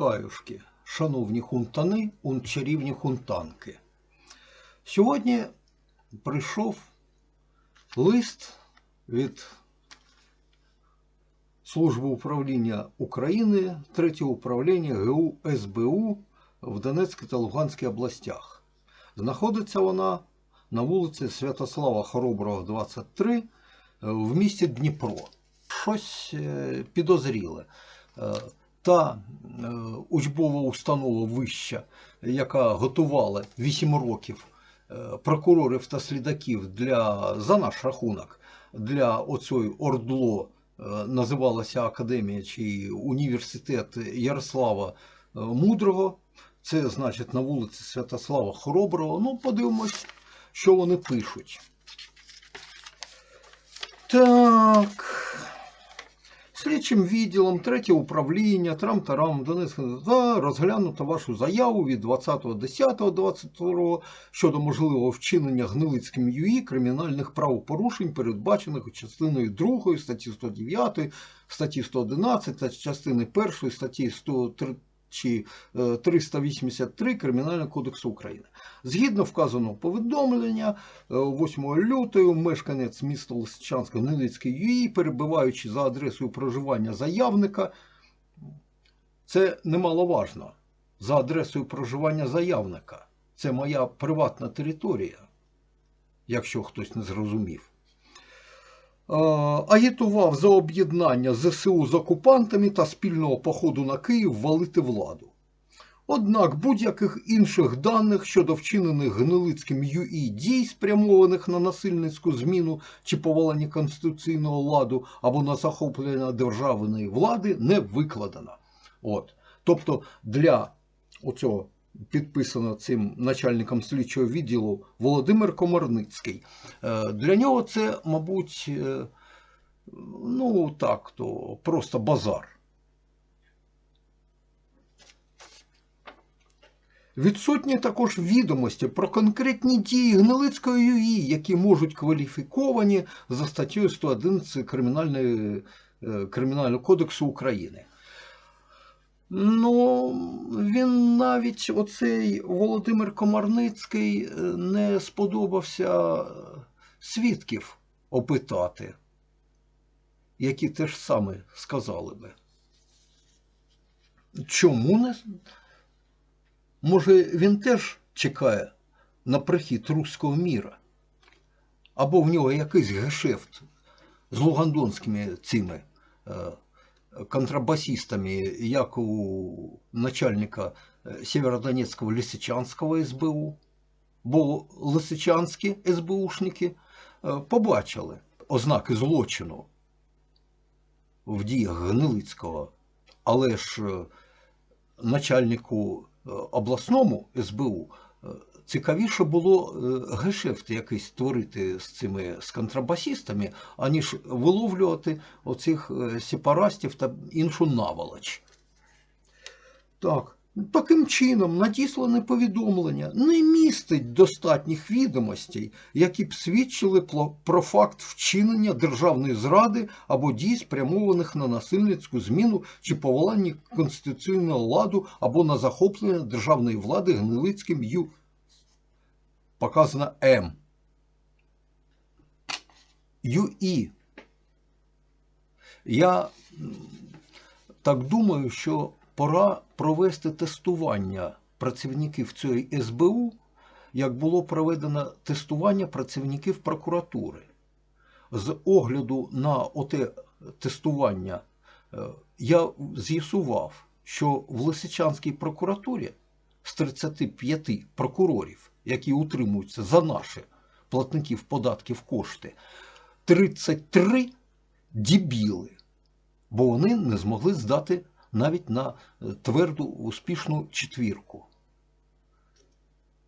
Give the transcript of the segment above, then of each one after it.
Хаюшки, шановні хунтани, ун чарівні хунтанки. Сьогодні прийшов лист від Служби управління України, третє управління ГУ СБУ в Донецькій та Луганській областях. Знаходиться вона на вулиці Святослава Хороброго, 23 в місті Дніпро. Щось е, підозріле. Та е, учбова установа вища, яка готувала 8 років е, прокурорів та слідаків для, за наш рахунок для оцої ОРДЛО, е, називалася Академія чи університет Ярослава Мудрого. Це значить на вулиці Святослава Хороброго. Ну, подивимось, що вони пишуть. Так. Слідчим відділом, третє управління, трам-тарам, Донецького та розглянуто вашу заяву від 20.10.22 щодо можливого вчинення Гнилицьким ЮІ кримінальних правопорушень, передбачених частиною 2 статті 109, статті 111 та частини 1 статті 103 чи е, 383 Кримінального кодексу України. Згідно вказаного повідомлення, е, 8 лютого мешканець міста Лисичанська Гнилицький ЮІ, перебуваючи за адресою проживання заявника, це немаловажно. За адресою проживання заявника. Це моя приватна територія, якщо хтось не зрозумів. Агітував за об'єднання ЗСУ з окупантами та спільного походу на Київ валити владу. Однак будь-яких інших даних щодо вчинених Гнилицьким ЮІ дій, спрямованих на насильницьку зміну чи повалення конституційного ладу або на захоплення державної влади, не викладено. От. Тобто для оцього підписано цим начальником слідчого відділу Володимир Комарницький. Е, Для нього це, мабуть, е, ну так, то просто базар. Відсутні також відомості про конкретні дії Гнилицької ЮІ, які можуть кваліфіковані за статтею 111 е, Кримінального кодексу України. Ну, він навіть оцей Володимир Комарницький е, не сподобався свідків опитати, які теж саме сказали би. Чому не? Може, він теж чекає на прихід руського міра? Або в нього якийсь гешефт з лугандонськими цими е, контрабасистами, як у начальника е, Сєвєродонецького Лисичанського СБУ, бо Лисичанські СБУшники е, побачили ознаки злочину в діях Гнилицького, але ж е, начальнику обласному СБУ цікавіше було е, гешефт якийсь створити з цими з контрабасістами, аніж виловлювати оцих е, сепаратів та іншу наволоч. Так, таким чином надіслане повідомлення не містить достатніх відомостей, які б свідчили про факт вчинення державної зради або дій, спрямованих на насильницьку зміну чи повалення конституційного ладу або на захоплення державної влади Гнилицьким ю. Показано М. ЮІ. Я так думаю, що пора провести тестування працівників цієї СБУ, як було проведено тестування працівників прокуратури. З огляду на оте тестування е, я з'ясував, що в Лисичанській прокуратурі з 35 прокурорів, які утримуються за наші платників податків кошти, 33 дебіли, бо вони не змогли здати навіть на е, тверду успішну четвірку.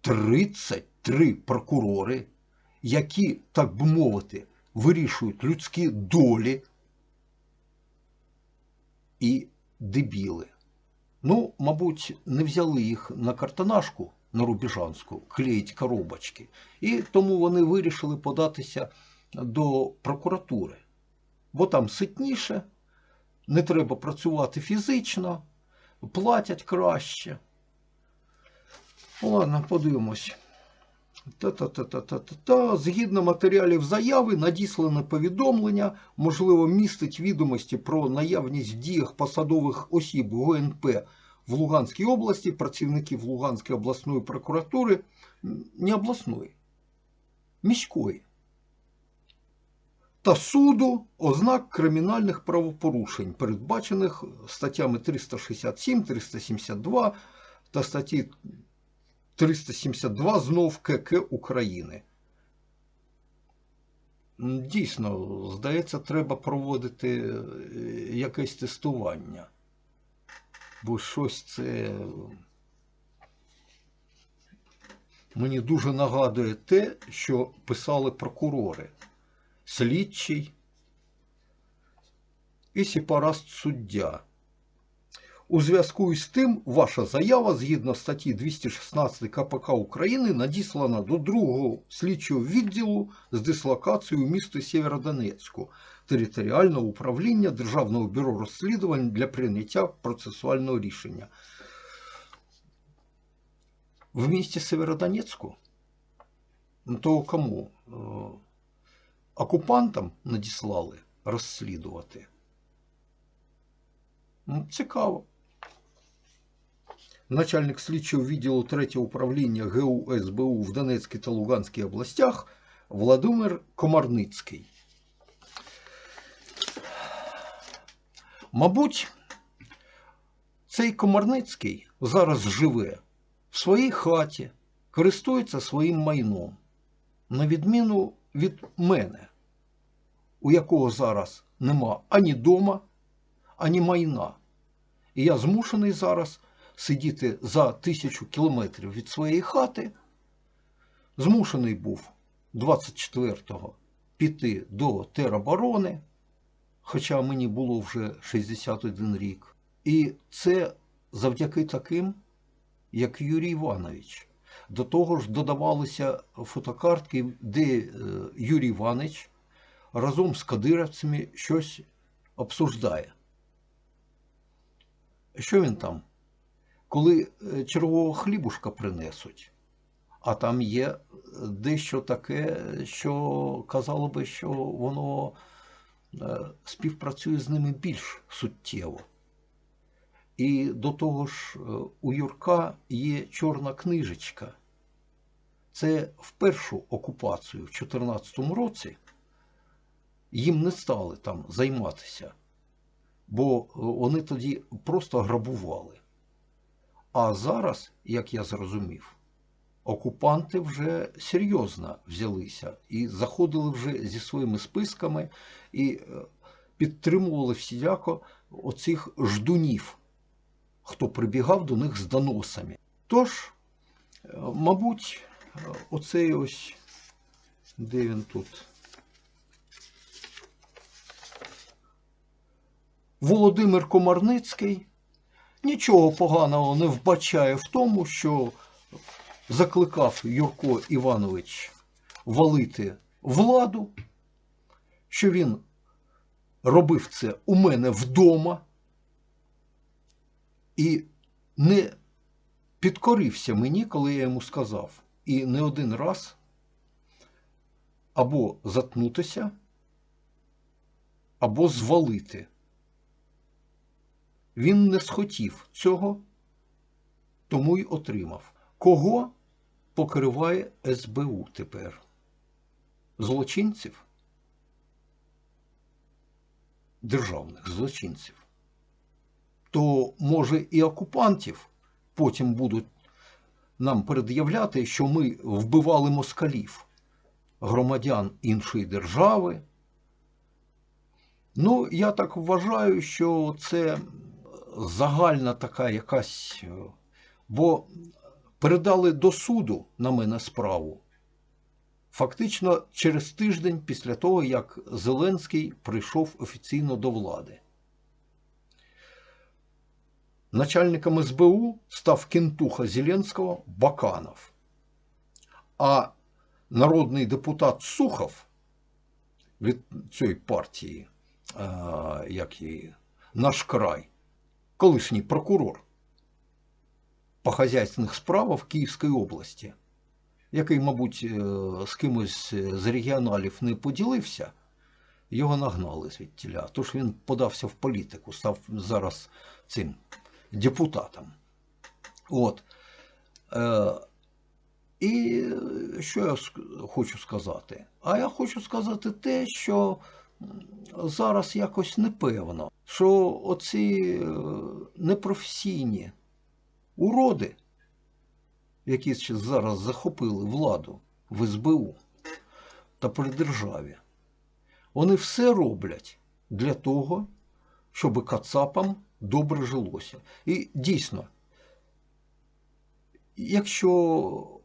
33 прокурори, які, так би мовити, вирішують людські долі і дебіли. Ну, мабуть, не взяли їх на картонашку на Рубіжанську, клеїть коробочки, і тому вони вирішили податися до прокуратури, бо там ситніше, не треба працювати фізично, платять краще. Ладно, подивимось. Та-та-та-та-та-та. Згідно матеріалів заяви, надіслане повідомлення, можливо, містить відомості про наявність в діях посадових осіб ГУНП в Луганській області, працівників Луганської обласної прокуратури, не обласної, міської. Та суду ознак кримінальних правопорушень, передбачених статтями 367, 372 та статті 372 знов КК України. Дійсно, здається, треба проводити е, якесь тестування. Бо щось це мені дуже нагадує те, що писали прокурори, слідчий і сепараст суддя. У зв'язку із тим, ваша заява згідно статті 216 КПК України надіслана до другого слідчого відділу з дислокацією у місті Сєвєродонецьку територіального управління Державного бюро розслідувань для прийняття процесуального рішення. В місті Сєвєродонецьку? Ну, То кому? Е, Окупантам надіслали розслідувати? Ну, Цікаво. Начальник слідчого відділу 3 управління ГУ СБУ в Донецькій та Луганській областях Владимир Комарницький. Мабуть, цей Комарницький зараз живе в своїй хаті, користується своїм майном, на відміну від мене, у якого зараз нема ані дома, ані майна. І я змушений зараз сидіти за тисячу кілометрів від своєї хати. Змушений був 24-го піти до тероборони, хоча мені було вже 61 рік. І це завдяки таким, як Юрій Іванович. До того ж додавалися фотокартки, де е, Юрій Іванович разом з кадировцями щось обсуждає. Що він там? Коли е, чергового хлібушка принесуть, а там є е, дещо таке, що казало би, що воно співпрацює з ними більш суттєво. І до того ж, у Юрка є чорна книжечка. Це в першу окупацію в 2014 році їм не стали там займатися, бо вони тоді просто грабували. А зараз, як я зрозумів, окупанти вже серйозно взялися і заходили вже зі своїми списками і е, підтримували всіляко оцих ждунів, хто прибігав до них з доносами. Тож, е, мабуть, е, оцей ось, де він тут? Володимир Комарницький нічого поганого не вбачає в тому, що закликав Юрко Іванович валити владу, що він робив це у мене вдома і не підкорився мені, коли я йому сказав, і не один раз або заткнутися, або звалити. Він не схотів цього, тому й отримав. Кого покриває СБУ тепер? Злочинців? Державних злочинців. То, може, і окупантів потім будуть нам пред'являти, що ми вбивали москалів, громадян іншої держави. Ну, я так вважаю, що це загальна така якась. Бо передали до суду на мене справу. Фактично через тиждень після того, як Зеленський прийшов офіційно до влади. Начальником СБУ став кентуха Зеленського Баканов. А народний депутат Сухов від цієї партії, як її, наш край, колишній прокурор по хазяйственних справах в Київській області, який, мабуть, е, з кимось з регіоналів не поділився, його нагнали звідтіля. Тож він подався в політику, став зараз цим депутатом. От. Е, і що я хочу сказати? А я хочу сказати те, що зараз якось непевно, що оці е, непрофесійні уроди, які зараз захопили владу в СБУ та при державі, вони все роблять для того, щоб кацапам добре жилося. І дійсно, якщо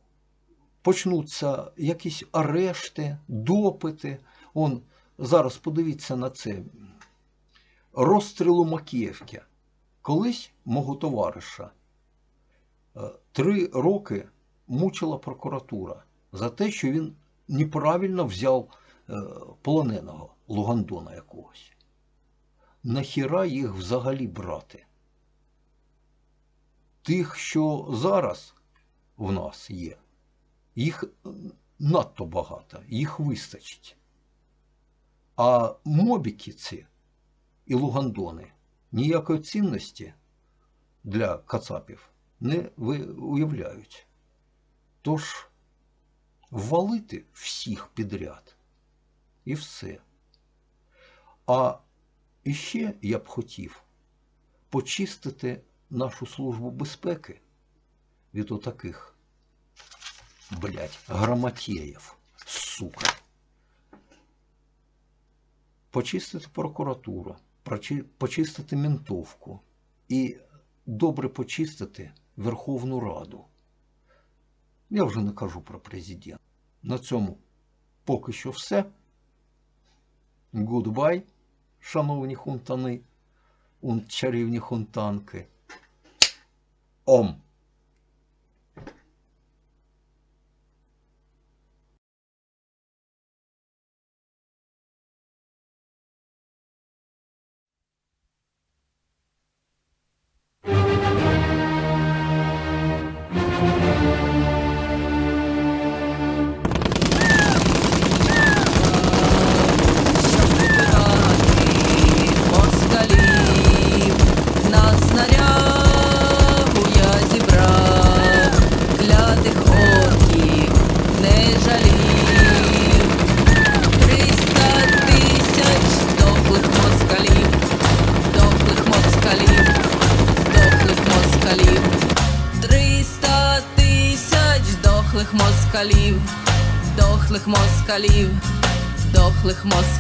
почнуться якісь арешти, допити, он зараз подивіться на це розстрілу Макіївки. Колись мого товариша три роки мучила прокуратура за те, що він неправильно взяв е, полоненого Лугандона якогось. Нахіра їх взагалі брати? Тих, що зараз в нас є, їх надто багато, їх вистачить. А мобіки ці і лугандони ніякої цінності для кацапів не уявляють. Тож ввалити всіх підряд і все. А іще я б хотів почистити нашу службу безпеки від отаких, блядь, грамотєїв, сука. Почистити прокуратуру, почистити ментовку і добре почистити Верховну Раду. Я вже не кажу про президента. На цьому поки що все. Гудбай, шановні хунтани, чарівні хунтанки. Ом. Москалів, дохлих москалів.